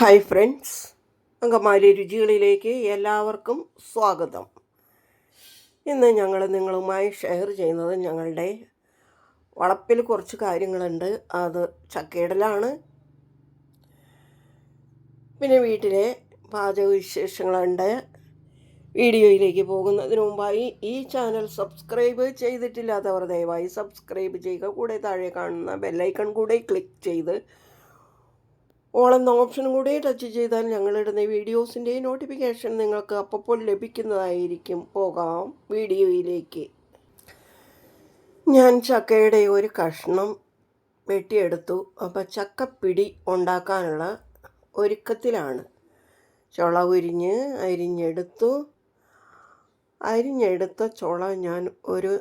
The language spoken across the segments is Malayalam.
ഹായ് ഫ്രണ്ട്സ് അങ്കമാലി രുചികളിലേക്ക് എല്ലാവർക്കും സ്വാഗതം. ഇന്ന് ഞങ്ങൾ നിങ്ങളുമായി ഷെയർ ചെയ്യുന്നത് ഞങ്ങളുടെ വളപ്പിൽ കുറച്ച് കാര്യങ്ങളുണ്ട്. അത് ചക്കയിടലാണ്. പിന്നെ വീട്ടിലെ പാചകവിശേഷങ്ങളുണ്ട്. വീഡിയോയിലേക്ക് പോകുന്നതിന് മുമ്പായി ഈ ചാനൽ സബ്സ്ക്രൈബ് ചെയ്തിട്ടില്ലാത്തവർ ദയവായി സബ്സ്ക്രൈബ് ചെയ്യുക. കൂടെ താഴെ കാണുന്ന ബെല്ലൈക്കൺ കൂടെ ക്ലിക്ക് ചെയ്ത് ഓൾ ഓപ്ഷനും കൂടി ടച്ച് ചെയ്താൽ ഞങ്ങളിടുന്ന വീഡിയോസിന്റെ നോട്ടിഫിക്കേഷൻ നിങ്ങൾക്ക് അപ്പോൾ ലഭിക്കുന്നതായിരിക്കും. പോകാം വീഡിയോയിലേക്ക്. ഞാൻ ചക്കയുടെ ഒരു കഷ്ണം വെട്ടിയെടുത്തു. അപ്പോൾ ചക്കപ്പിടി ഉണ്ടാക്കാനുള്ള ഒരുക്കത്തിലാണ്. ചുള ഉരിഞ്ഞ് അരിഞ്ഞെടുത്തു. അരിഞ്ഞെടുത്ത ചുള ഞാൻ ഒരു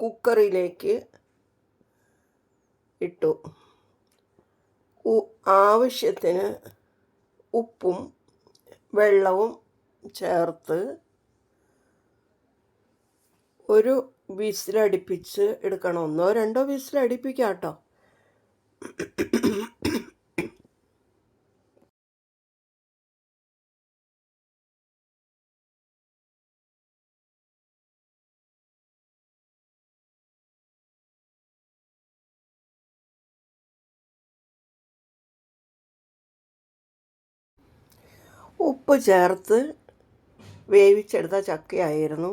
കുക്കറിലേക്ക് ഇട്ടു. ആവശ്യത്തിന് ഉപ്പും വെള്ളവും ചേർത്ത് ഒരു വിസിലടിപ്പിച്ച് എടുക്കണം. ഒന്നോ രണ്ടോ വിസിലടിപ്പിക്കാം കേട്ടോ ഉപ്പ് ചേർത്ത് വേവിച്ചെടുത്ത ചക്കയായിരുന്നു.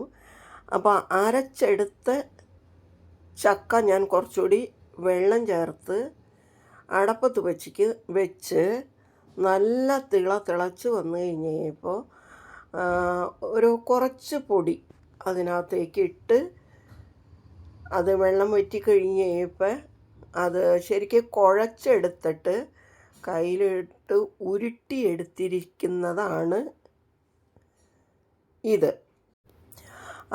അപ്പോൾ അരച്ചെടുത്ത ചക്ക ഞാൻ കുറച്ചുകൂടി വെള്ളം ചേർത്ത് അടപ്പത്ത് വെച്ചിക്ക് വെച്ച് നല്ല തിള തിളച്ച് വന്നു കഴിഞ്ഞ് കഴിഞ്ഞപ്പോൾ ഒരു കുറച്ച് പൊടി അതിനകത്തേക്ക് ഇട്ട് അത് വെള്ളം വറ്റി കഴിഞ്ഞ് കഴിഞ്ഞപ്പോൾ അത് ശരിക്കും കുഴച്ചെടുത്തിട്ട് കയ്യിലിട്ട് ഉരുട്ടിയെടുത്തിരിക്കുന്നതാണ് ഇത്.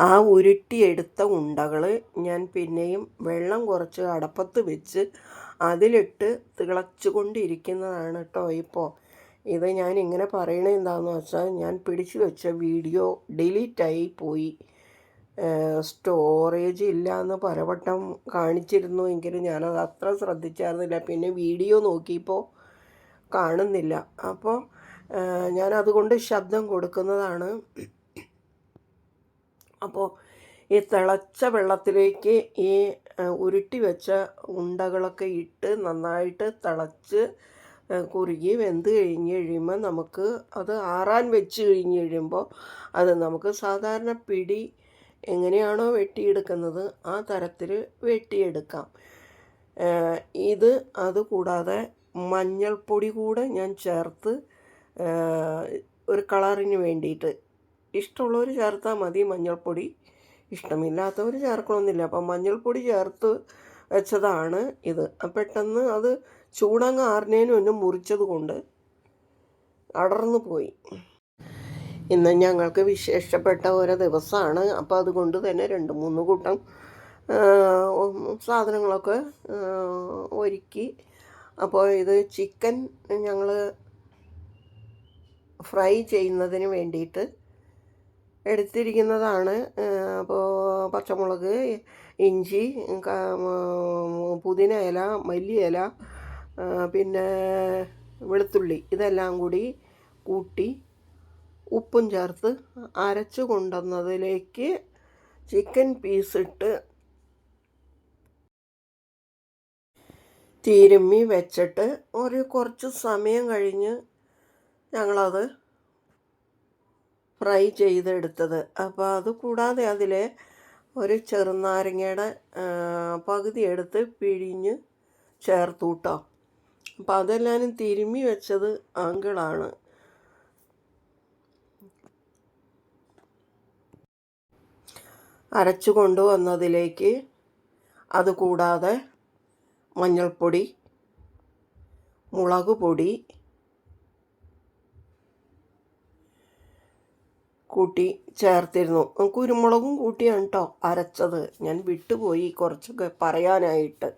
ആ ഉരുട്ടിയെടുത്ത ഉണ്ടകൾ ഞാൻ പിന്നെയും വെള്ളം കുറച്ച് അടപ്പത്ത് വെച്ച് അതിലിട്ട് തിളച്ചു കൊണ്ടിരിക്കുന്നതാണ് കേട്ടോ ഇപ്പോൾ ഇത് ഞാൻ ഇങ്ങനെ പറയണത് എന്താണെന്ന് വെച്ചാൽ ഞാൻ പിടിച്ചു വെച്ച വീഡിയോ ഡിലീറ്റായി പോയി. സ്റ്റോറേജ് ഇല്ല എന്ന് പലവട്ടം കാണിച്ചിരുന്നു എങ്കിലും ഞാനത് അത്ര ശ്രദ്ധിച്ചായിരുന്നില്ല. പിന്നെ വീഡിയോ നോക്കിയപ്പോൾ കാണുന്നില്ല. അപ്പോൾ ഞാൻ അതുകൊണ്ട് ശബ്ദം കൊടുക്കുന്നതാണ്. അപ്പോൾ ഈ തിളച്ച വെള്ളത്തിലേക്ക് ഈ ഉരുട്ടി വെച്ച ഉണ്ടകളൊക്കെ ഇട്ട് നന്നായിട്ട് തിളച്ച് കുറുകി വെന്ത് കഴിഞ്ഞ് കഴിയുമ്പോൾ നമുക്ക് അത് ആറാൻ വെച്ച് കഴിഞ്ഞ് കഴിയുമ്പോൾ അത് നമുക്ക് സാധാരണ പിടി എങ്ങനെയാണോ വെട്ടിയെടുക്കുന്നത് ആ തരത്തിൽ വെട്ടിയെടുക്കാം. ഇത് അതുകൂടാതെ മഞ്ഞൾപ്പൊടി കൂടെ ഞാൻ ചേർത്ത് ഒരു കളറിന് വേണ്ടിയിട്ട്. ഇഷ്ടമുള്ളവർ ചേർത്താൽ മതി മഞ്ഞൾപ്പൊടി. ഇഷ്ടമില്ലാത്തവർ ചേർക്കണമെന്നില്ല അപ്പം മഞ്ഞൾപ്പൊടി ചേർത്ത് വെച്ചതാണ് ഇത്. പെട്ടെന്ന് അത് ചൂടങ്ങ് ആറിനേനും ഒന്നും മുറിച്ചത് കൊണ്ട് അടർന്നു പോയി. ഇന്ന് ഞങ്ങൾക്ക് വിശേഷപ്പെട്ട ഒരു ദിവസമാണ് അപ്പോൾ അതുകൊണ്ട് തന്നെ രണ്ട് മൂന്ന് കൂട്ടം സാധനങ്ങളൊക്കെ ഒരുക്കി അപ്പോൾ ഇത് ചിക്കൻ ഞങ്ങൾ ഫ്രൈ ചെയ്യുന്നതിന് വേണ്ടിയിട്ട് എടുത്തിരിക്കുന്നതാണ്. അപ്പോൾ പച്ചമുളക് ഇഞ്ചി പുതിന ഇല മല്ലി ഇല പിന്നെ വെളുത്തുള്ളി ഇതെല്ലാം കൂടി കൂട്ടി ഉപ്പും ചേർത്ത് അരച്ചു കൊണ്ടുവന്നതിലേക്ക് ചിക്കൻ പീസ് തിരുമ്മി വെച്ചിട്ട് ഒരു കുറച്ച് സമയം കഴിഞ്ഞ് ഞങ്ങളത് ഫ്രൈ ചെയ്തെടുത്തത്. അപ്പോൾ അത് കൂടാതെ അതിൽ ഒരു ചെറുനാരങ്ങയുടെ പകുതി എടുത്ത് പിഴിഞ്ഞ് ചേർത്തു അപ്പോൾ അതെല്ലാവരും തിരുമ്മി വെച്ചത് ആങ്കിളാണ്. അരച്ചു കൊണ്ടുവന്നതിലേക്ക് അത് കൂടാതെ മഞ്ഞൾപ്പൊടി മുളക് പൊടി കൂട്ടി ചേർത്തിരുന്നു. കുരുമുളകും കൂട്ടിയാണ് കേട്ടോ അരച്ചത്. ഞാൻ വിട്ടുപോയി. കുറച്ചൊക്കെ പറയാനായിട്ട്.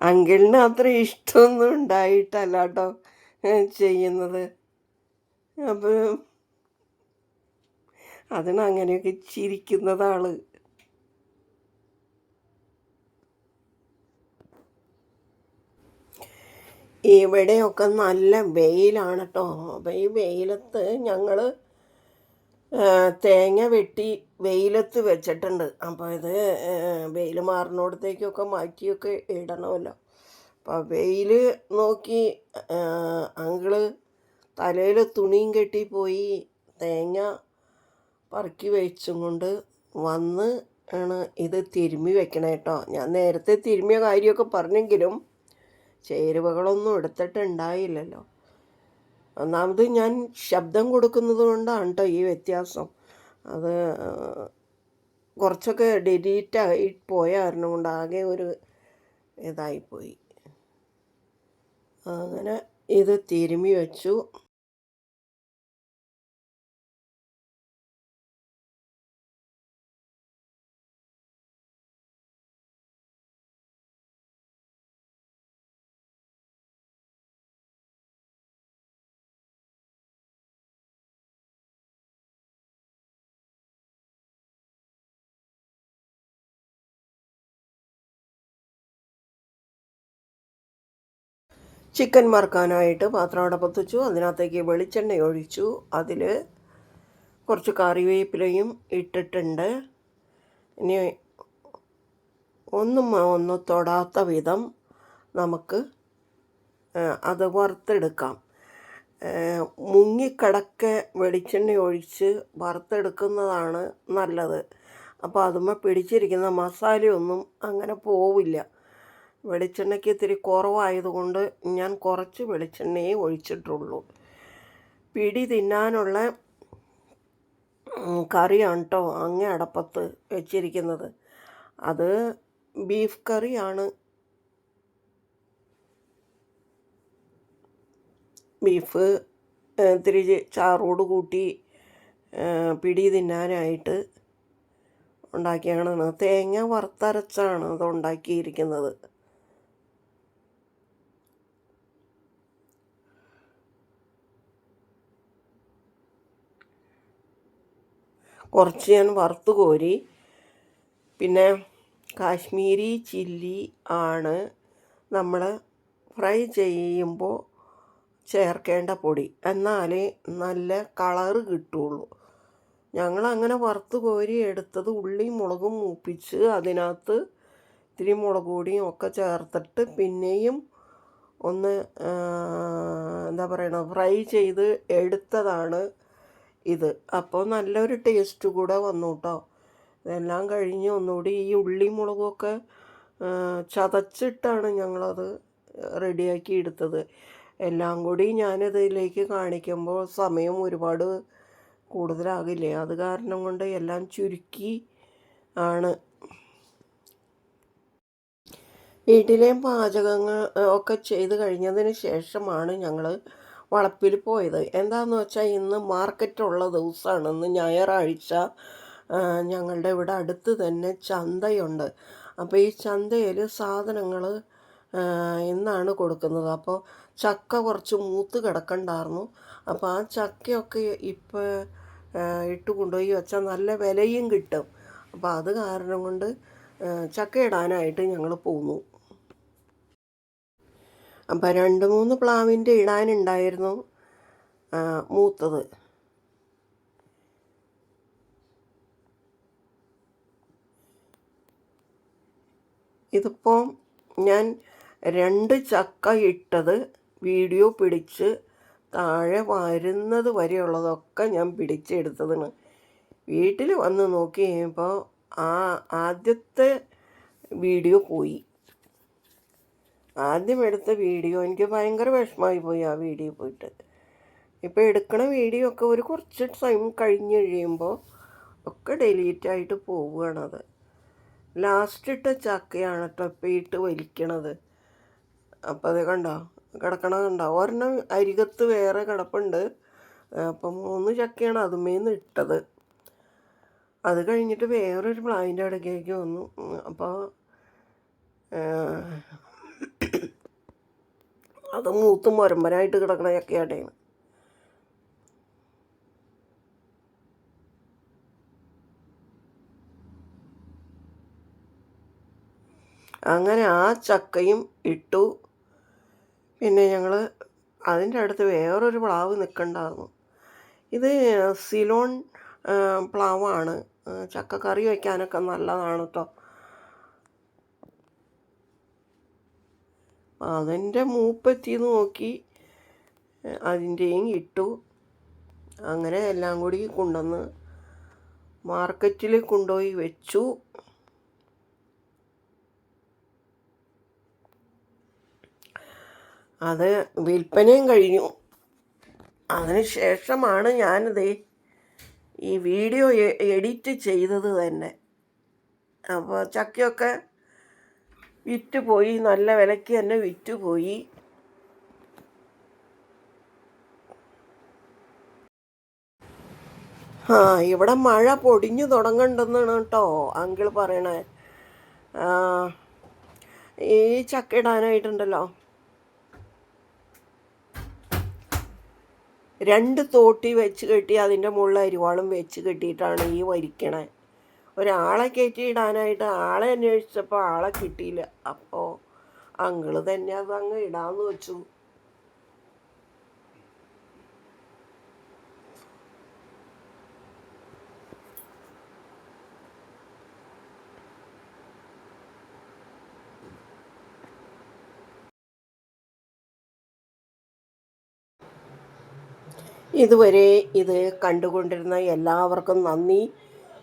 അങ്കിളിന് അത്ര ഇഷ്ടമൊന്നും ഉണ്ടായിട്ടല്ല കേട്ടോ ചെയ്യുന്നത്. അപ്പോൾ അതിന് അങ്ങനെയൊക്കെ ചിരിക്കുന്നതാൾ ഇവിടെയൊക്കെ നല്ല വെയിലാണ് കേട്ടോ അപ്പോൾ ഈ വെയിലത്ത് ഞങ്ങൾ തേങ്ങ വെട്ടി വെയിലത്ത് വെച്ചിട്ടുണ്ട്. അപ്പോൾ ഇത് വെയിൽ മാറുന്നിടത്തേക്കൊക്കെ മാറ്റിയൊക്കെ ഇടണമല്ലോ. അപ്പോൾ വെയിൽ നോക്കി അങ്കിൾ തലയിൽ തുണിയും കെട്ടി പോയി തേങ്ങ പറക്കി വെച്ചും കൊണ്ട് വന്ന് ആണ് ഇത് തിരുമ്മി വെക്കണേ കേട്ടോ ഞാൻ നേരത്തെ തിരുമ്മിയ കാര്യമൊക്കെ പറഞ്ഞെങ്കിലും ചേരുവകളൊന്നും എടുത്തിട്ടുണ്ടായില്ലല്ലോ. ഒന്നാമത് ഞാൻ ശബ്ദം കൊടുക്കുന്നത് കൊണ്ടാണ് കേട്ടോ ഈ വ്യത്യാസം. അത് കുറച്ചൊക്കെ ഡിലീറ്റ് ആയി പോയ കാരണം കൊണ്ട് ആകെ ഒരു ഇതായിപ്പോയി അങ്ങനെ ഇത് തിരുമി വെച്ചു. ചിക്കൻ വറുക്കാനായിട്ട് പാത്രം അവിടെ പൊത്തിച്ചു. അതിനകത്തേക്ക് വെളിച്ചെണ്ണ ഒഴിച്ചു. അതിൽ കുറച്ച് കറിവേപ്പിലയും ഇട്ടിട്ടുണ്ട്. ഇനി ഒന്നും ഒന്ന് തൊടാത്ത വിധം നമുക്ക് അത് വറുത്തെടുക്കാം. മുങ്ങിക്കടക്ക വെളിച്ചെണ്ണ ഒഴിച്ച് വറുത്തെടുക്കുന്നതാണ് നല്ലത്. അപ്പോൾ അതുമ്മ പിടിച്ചിരിക്കുന്ന മസാലയൊന്നും അങ്ങനെ പോവില്ല. വെളിച്ചെണ്ണയ്ക്ക് ഇത്തിരി കുറവായതുകൊണ്ട് ഞാൻ കുറച്ച് വെളിച്ചെണ്ണയെ ഒഴിച്ചിട്ടുള്ളൂ. പിടി തിന്നാനുള്ള കറിയാണ് കേട്ടോ അങ്ങേ അടപ്പത്ത് വെച്ചിരിക്കുന്നത്. അത് ബീഫ് കറിയാണ്. ബീഫ് ഇത്തിരി ചാറോട് കൂട്ടി പിടി തിന്നാനായിട്ട് ഉണ്ടാക്കിയാണ്. തേങ്ങ വറുത്തരച്ചാണ് അത് ഉണ്ടാക്കിയിരിക്കുന്നത്. കുറച്ച് ഞാൻ വറുത്ത് കോരി. പിന്നെ കാശ്മീരി ചില്ലി ആണ് നമ്മൾ ഫ്രൈ ചെയ്യുമ്പോൾ ചേർക്കേണ്ട പൊടി. എന്നാലേ നല്ല കളറ് കിട്ടുള്ളൂ. ഞങ്ങൾ അങ്ങനെ വറുത്ത് കോരി എടുത്തത് ഉള്ളിയും മുളകും മൂപ്പിച്ച് അതിനകത്ത് ഇത്തിരി മുളക് പൊടിയും ഒക്കെ ചേർത്തിട്ട് പിന്നെയും ഒന്ന് എന്താ പറയണത് ഫ്രൈ ചെയ്ത് എടുത്തതാണ് ഇത്. അപ്പോൾ നല്ലൊരു ടേസ്റ്റ് കൂടെ വന്നു കേട്ടോ ഇതെല്ലാം കഴിഞ്ഞ് ഒന്നുകൂടി ഈ ഉള്ളി മുളകൊക്കെ ചതച്ചിട്ടാണ് ഞങ്ങളത് റെഡിയാക്കി എടുത്തത്. എല്ലാം കൂടി ഞാനിതിലേക്ക് കാണിക്കുമ്പോൾ സമയം ഒരുപാട് കൂടുതലാകില്ലേ? അത് കാരണം കൊണ്ട് എല്ലാം ചുരുക്കി ആണ്. വീട്ടിലെ പാചകങ്ങൾ ഒക്കെ ചെയ്ത് കഴിഞ്ഞതിന് ശേഷമാണ് ഞങ്ങൾ വളപ്പിൽ പോയത്. എന്താണെന്ന് വെച്ചാൽ ഇന്ന് മാർക്കറ്റുള്ള ദിവസമാണ് ഇന്ന് ഞായറാഴ്ച ഞങ്ങളുടെ ഇവിടെ അടുത്ത് തന്നെ ചന്തയുണ്ട്. അപ്പോൾ ഈ ചന്തയിൽ സാധനങ്ങൾ ഇന്നാണ് കൊടുക്കുന്നത്. അപ്പോൾ ചക്ക കുറച്ച് മൂത്ത് കിടക്കണ്ടായിരുന്നു. അപ്പോൾ ആ ചക്കയൊക്കെ ഇപ്പോൾ ഇട്ട് കൊണ്ടുപോയി വെച്ചാൽ നല്ല വിലയും കിട്ടും. അപ്പോൾ അത് കാരണം കൊണ്ട് ചക്ക ഇടാനായിട്ട് ഞങ്ങൾ പോന്നു. അപ്പം രണ്ട് മൂന്ന് പ്ലാവിന്റെ ഇടാനുണ്ടായിരുന്നു മൂത്തത്. ഇതിപ്പോൾ ഞാൻ രണ്ട് ചക്ക ഇട്ടത് വീഡിയോ പിടിച്ച് താഴെ വരുന്നത് വരെയുള്ളതൊക്കെ ഞാൻ പിടിച്ചെടുത്തതാണ്. വീട്ടിൽ വന്ന് നോക്കി കഴിയുമ്പോൾ ആ ആദ്യത്തെ വീഡിയോ പോയി. ആദ്യം എടുത്ത വീഡിയോ എനിക്ക് ഭയങ്കര വിഷമമായി പോയി ആ വീഡിയോ പോയിട്ട്. ഇപ്പോൾ എടുക്കണ വീഡിയോ ഒക്കെ ഒരു കുറച്ച് ടൈം കഴിഞ്ഞ് കഴിയുമ്പോൾ ഒക്കെ ഡിലീറ്റ് ആയിട്ട് പോവുകയാണത് ലാസ്റ്റ് ഇട്ട ചക്കയാണ് ഇട്ട് വലിക്കണത്. അപ്പോൾ അത് കണ്ടോ? കിടക്കണ കണ്ടോ? ഒരെണ്ണം അരികത്ത് വേറെ കിടപ്പുണ്ട്. അപ്പം മൂന്ന് ചക്കയാണ് അതുമേന്ന് ഇട്ടത്. അത് കഴിഞ്ഞിട്ട് വേറൊരു പ്ലാനിന്റെ അടുക്കേക്ക് വന്നു. അപ്പോൾ അത് മൂത്ത് മുരമ്പനായിട്ട് കിടക്കണ ചക്കയാട്ടേണ് അങ്ങനെ ആ ചക്കയും ഇട്ടു. പിന്നെ ഞങ്ങൾ അതിന്റെ അടുത്ത് വേറൊരു പ്ലാവ് നിൽക്കണ്ടായിരുന്നു ഇത് സിലോൺ പ്ലാവാണ്. ചക്ക കറി വയ്ക്കാനൊക്കെ നല്ലതാണ് കേട്ടോ അതിന്റെ മൂപ്പത്തി നോക്കി അതിന്റെയും ഇട്ടു. അങ്ങനെ എല്ലാം കൂടി കൊണ്ടുവന്ന് മാർക്കറ്റിൽ കൊണ്ടുപോയി വെച്ചു. അത് വിൽപ്പനയും കഴിഞ്ഞു. അതിന് ശേഷമാണ് ഞാനിത് ഈ വീഡിയോ എഡിറ്റ് ചെയ്തത് തന്നെ. അപ്പോൾ ചക്കയൊക്കെ വിറ്റ് പോയി നല്ല വിലയ്ക്ക് തന്നെ വിറ്റ് പോയി ആ ഇവിടെ മഴ പൊടിഞ്ഞു തുടങ്ങണ്ടെന്നാണ് കേട്ടോ അങ്കിൾ പറയണേ. ഈ ചക്ക ഇടാനായിട്ടുണ്ടല്ലോ. രണ്ട് തോട്ടി വെച്ച് കെട്ടി അതിന്റെ മുകളിൽ അരിവാളും വെച്ച് കെട്ടിയിട്ടാണ് ഈ വരിക്കണേ. ഒരാളെ കയറ്റി ഇടാനായിട്ട് ആളെ അന്വേഷിച്ചപ്പോൾ ആളെ കിട്ടിയില്ല. അപ്പോൾ അങ്കിൾ തന്നെ അത് അങ്ങ് ഇടാന്ന് വെച്ചു. ഇതുവരെ ഇത് കണ്ടുകൊണ്ടിരുന്ന എല്ലാവർക്കും നന്ദി.